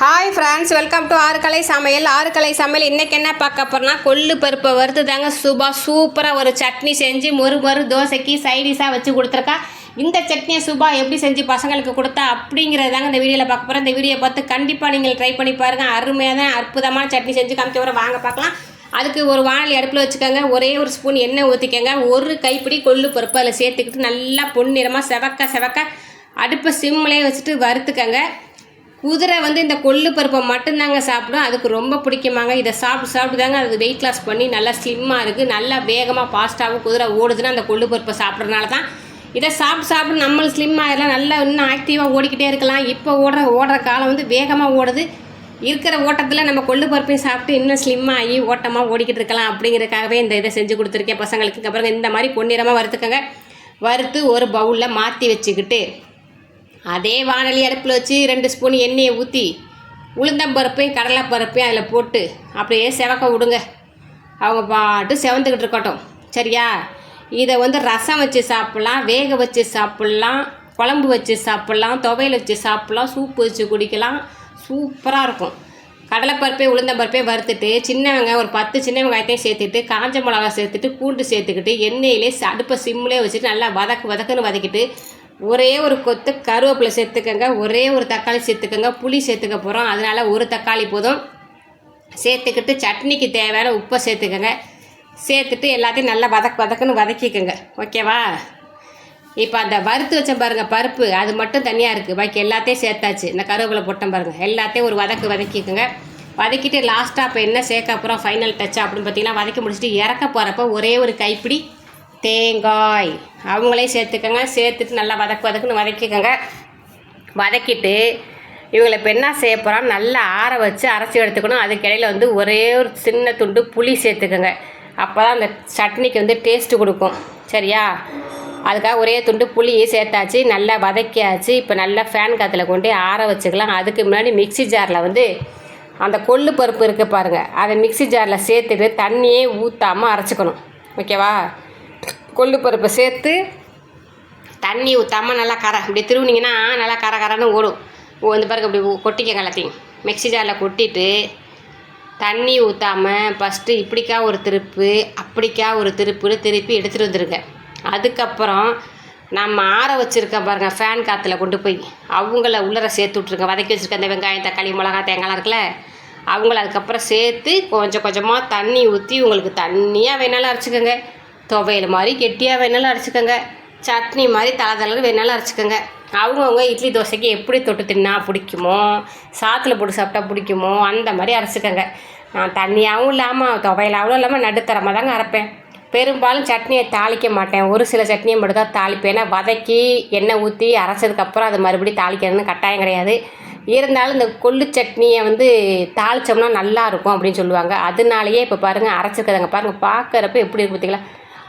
Hi friends welcome to Aarukkalai சமையல். ஆறுக்கலை சமையல் இன்றைக்கி என்ன பார்க்க போகிறோம்னா கொள்ளு பருப்பை வறுத்து தாங்க சூப்பா சூப்பராக ஒரு சட்னி செஞ்சு மொறு மொறு தோசைக்கு சைடிஷாக வச்சு கொடுத்துருக்கா. இந்த சட்னியை சூப்பா எப்படி செஞ்சு பசங்களுக்கு கொடுத்தா அப்படிங்கிறது தாங்க இந்த வீடியோவில் பார்க்க போகிறோம் இந்த வீடியோ பார்த்து கண்டிப்பாக நீங்கள் ட்ரை பண்ணி பாருங்கள் அருமையாக தான் அற்புதமான சட்னி செஞ்சு காமிக்க வர வாங்க பார்க்கலாம். அதுக்கு ஒரு வானல் அடுப்பில் வச்சுக்கோங்க. ஒரே ஒரு ஸ்பூன் எண்ணெய் ஊற்றிக்கோங்க ஒரு கைப்பிடி கொள்ளு பருப்பு அதில் சேர்த்துக்கிட்டு நல்லா பொன்னிறமாக செவக்க செவக்க அடுப்பை சிம்மிலே வச்சுட்டு வறுத்துக்கங்க. குதிரை வந்து இந்த கொள்ளு பருப்பை மட்டும்தாங்க சாப்பிடும். அதுக்கு ரொம்ப பிடிக்குமாங்க. இதை சாப்பிட்டு சாப்பிட்டு தாங்க அது வெயிட் லாஸ் பண்ணி நல்லா ஸ்லிம்மாக இருக்குது நல்லா வேகமாக ஃபாஸ்ட்டாகவும் குதிரை ஓடுதுன்னா அந்த கொள்ளு பருப்பை சாப்பிட்றதுனால தான் இதை சாப்பிட்டு சாப்பிட்டு நம்மளும் ஸ்லிம் ஆகிடலாம் நல்லா இன்னும் ஆக்டிவாக ஓடிக்கிட்டே இருக்கலாம். இப்போ ஓடுற ஓடுற காலம் வந்து வேகமாக ஓடுது. இருக்கிற ஓட்டத்தில் நம்ம கொள்ளு பருப்பையும் சாப்பிட்டு இன்னும் ஸ்லிம் ஆகி ஓட்டமாக ஓடிக்கிட்டு இருக்கலாம் அப்படிங்கிறதுக்காகவே இந்த இதை செஞ்சு கொடுத்துருக்கேன் பசங்களுக்கு. அப்புறம் இந்த மாதிரி பொன்னிறமாக வறுத்துக்கங்க. வறுத்து ஒரு பவுலில் மாற்றி வச்சுக்கிட்டு அதே வானொலி அடுப்பில் வச்சு ரெண்டு ஸ்பூன் எண்ணெயை ஊற்றி உளுந்தம்பருப்பையும் கடலைப்பருப்பையும் அதில் போட்டு அப்படியே செவக்க விடுங்க. அவங்க பாட்டு செவந்துக்கிட்டு இருக்கட்டும். சரியா? இதை வந்து ரசம் வச்சு சாப்பிட்லாம் வேக வச்சு சாப்பிட்லாம் குழம்பு வச்சு சாப்பிட்லாம் துவையல் வச்சு சாப்பிட்லாம் சூப்பு வச்சு குடிக்கலாம். சூப்பராக இருக்கும். கடலைப்பருப்பையும் உளுந்தம்பருப்பையும் வறுத்துட்டு சின்ன வெங்காயம் ஒரு பத்து சின்ன வெங்காயத்தையும் சேர்த்துட்டு காஞ்ச மிளகா சேர்த்துட்டு பூண்டு சேர்த்துக்கிட்டு எண்ணெயிலே அடுப்பை சிம்மிலே வச்சுட்டு நல்லா வதக்கு வதக்குன்னு வதக்கிட்டு ஒரே ஒரு கொத்து கருவேப்பிலை சேர்த்துக்கங்க ஒரே ஒரு தக்காளி சேர்த்துக்கங்க புளி சேர்த்துக்க போகிறோம் அதனால ஒரு தக்காளி போதும். சேர்த்துக்கிட்டு சட்னிக்கு தேவையான உப்பை சேர்த்துக்கங்க. சேர்த்துட்டு எல்லாத்தையும் நல்லா வதக்கு வதக்குன்னு வதக்கிக்கோங்க. ஓகேவா? இப்போ அந்த வறுத்து வச்சேன் பாருங்கள் பருப்பு அது மட்டும் தனியாக இருக்குது பாக்கி எல்லாத்தையும் சேர்த்தாச்சு. இந்த கருவேப்பிலை போட்டேன் பாருங்கள் எல்லாத்தையும் ஒரு வதக்கு வதக்கிக்கோங்க. வதக்கிட்டு லாஸ்ட்டாக இப்போ என்ன சேர்க்க அப்புறம் ஃபைனல் டச் அப்படின்னு பார்த்தீங்கன்னா வதக்கி முடிச்சுட்டு இறக்க போகிறப்ப ஒரே ஒரு கைப்பிடி தேங்காய். அவங்களையும் சேர்த்துக்கோங்க. சேர்த்துட்டு நல்லா வதக்கு வதக்குன்னு வதக்கிக்கோங்க. வதக்கிட்டு இவங்களை இப்போ என்ன செய்ய போகிறோம் நல்லா ஆற வச்சு அரைச்சி எடுத்துக்கணும். அதுக்கு இடையில வந்து ஒரே ஒரு சின்ன துண்டு புளி சேர்த்துக்கோங்க. அப்போ தான் அந்த சட்னிக்கு வந்து டேஸ்ட்டு கொடுக்கும். சரியா? அதுக்காக ஒரே துண்டு புளியை சேர்த்தாச்சு. நல்லா வதக்கியாச்சு. இப்போ நல்லா ஃபேன் காற்றுல கொண்டு ஆற வச்சுக்கலாம். அதுக்கு முன்னாடி மிக்ஸி ஜாரில் வந்து அந்த கொள்ளு பருப்பு இருக்குது பாருங்கள் அதை மிக்ஸி ஜாரில் சேர்த்துட்டு தண்ணியே ஊற்றாமல் அரைச்சிக்கணும். ஓகேவா? கொள்ளு பருப்பை சேர்த்து தண்ணி ஊற்றாமல் நல்லா கரை இப்படி திருவுனிங்கன்னா நல்லா கரை கரைன்னு ஓடும். வந்து பாருங்க இப்படி கொட்டிக்க கொட்டிக்கங்க எல்லாத்தையும் மிக்ஸி ஜாரில் கொட்டிட்டு தண்ணி ஊற்றாமல் ஃபஸ்ட்டு இப்படிக்கா ஒரு திருப்பு அப்படிக்கா ஒரு திருப்புன்னு திருப்பி எடுத்துகிட்டு வந்துருங்க. அதுக்கப்புறம் நம்ம ஆற வச்சுருக்கேன் பாருங்கள் ஃபேன் காற்றுல கொண்டு போய் அவங்கள உள்ளர சேர்த்து விட்ருங்க வதக்கி வச்சுருக்க அந்த வெங்காயம் தக்காளி மிளகா தேங்காய்லாம் இருக்குல்ல அவங்கள அதுக்கப்புறம் சேர்த்து கொஞ்சம் கொஞ்சமாக தண்ணி ஊற்றி உங்களுக்கு தண்ணியாக வேணாலும் அரைச்சிக்கோங்க. துவையல் மாதிரி கெட்டியாக வேணாலும் அரைச்சிக்கோங்க. சட்னி மாதிரி தலை தலை வேணாலும் அரைச்சிக்கோங்க. அவங்கவுங்க இட்லி தோசைக்கு எப்படி தொட்டு தின்னா பிடிக்குமோ சாத்தில் போட்டு சாப்பிட்டா பிடிக்குமோ அந்த மாதிரி அரைச்சிக்கோங்க. நான் தண்ணியாகவும் இல்லாமல் துவையலாகவும் இல்லாமல் நடுத்தரமாக தாங்க அரைப்பேன். பெரும்பாலும் சட்னியை தாளிக்க மாட்டேன். ஒரு சில சட்னியை மட்டும் தான் தாளிப்பேன். ஏன்னா வதக்கி எண்ணெய் ஊற்றி அரைச்சதுக்கப்புறம் அது மறுபடியும் தாளிக்கணும்னு கட்டாயம் கிடையாது. இருந்தாலும் இந்த கொள்ளு சட்னியை வந்து தாளித்தோம்னா நல்லா இருக்கும் அப்படின்னு சொல்லுவாங்க. அதனாலேயே இப்போ பாருங்கள் அரைச்சிருக்கதாங்க பாருங்கள் பார்க்குறப்ப எப்படி இருக்கு பார்த்தீங்களா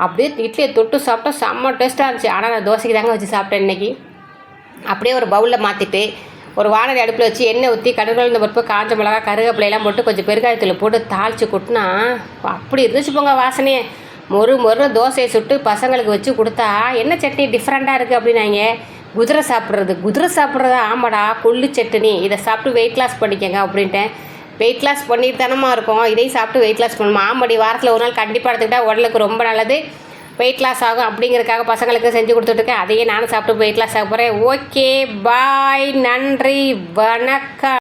அப்படியே இட்லியை தொட்டு சாப்பிட்டா செம்ம டேஸ்ட்டாக இருந்துச்சு. ஆனால் நான் தோசைக்கு தாங்க வச்சு சாப்பிட்டேன் இன்னைக்கு. அப்படியே ஒரு பவுலில் மாற்றிட்டு ஒரு வானதி அடுப்பில் வச்சு எண்ணெய் ஊற்றி கடுகுல பருப்பு காஞ்ச மிளகா கருவேப்பிலையெல்லாம் போட்டு கொஞ்சம் பெருங்காயத்தில் போட்டு தாளித்து கொட்டினா அப்படி இருந்துச்சு போங்க வாசனையே. மொறு மொறு தோசையை சுட்டு பசங்களுக்கு வச்சு கொடுத்தா என்ன சட்னி டிஃப்ரெண்ட்டாக இருக்குது அப்படின்னாங்க. குதிரை சாப்பிட்றது குதிரை சாப்பிட்றதா? ஆமாடா கொள்ளு சட்னி. இதை சாப்பிட்டு வெயிட் லாஸ் பண்ணிக்கங்க அப்படின்ட்டேன். வெயிட் லாஸ் பண்ணிட்டு தானமா இருக்கும். இதையும் சாப்பிட்டு வெயிட் லாஸ் பண்ணணும். ஆமாடி வாரத்தில் ஒரு நாள் கண்டிப்பாக எடுத்துக்கிட்டால் உடலுக்கு ரொம்ப நல்லது. வெயிட் லாஸ் ஆகும் அப்படிங்கிறதுக்காக பசங்களுக்கு செஞ்சு கொடுத்துட்ருக்கேன் அதையே நானும் சாப்பிட்டு வெயிட் லாஸ் ஆக போகிறேன் ஓகே பாய் நன்றி. வணக்கம்.